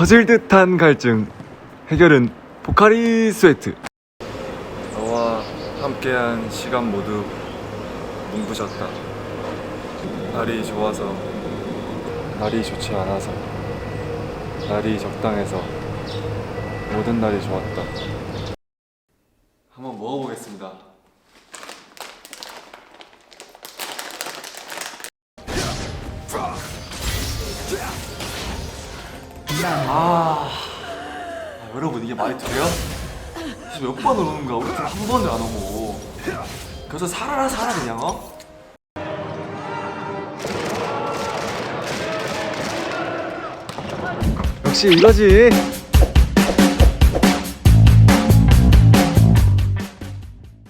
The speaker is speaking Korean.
터질 듯한 갈증. 해결은 포카리 스웨트. 너와 함께한 시간 모두 눈부셨다. 날이 좋아서 날이 좋지 않아서 날이 적당해서 모든 날이 좋았다. 한번 먹어보겠습니다 아, 아, 여러분 이게 말이 돼요? 지금 몇 번을 오는 거야? 우리 팀 한 번을 안 오고 그래서 살아라 살아 그냥 어? 역시 이거지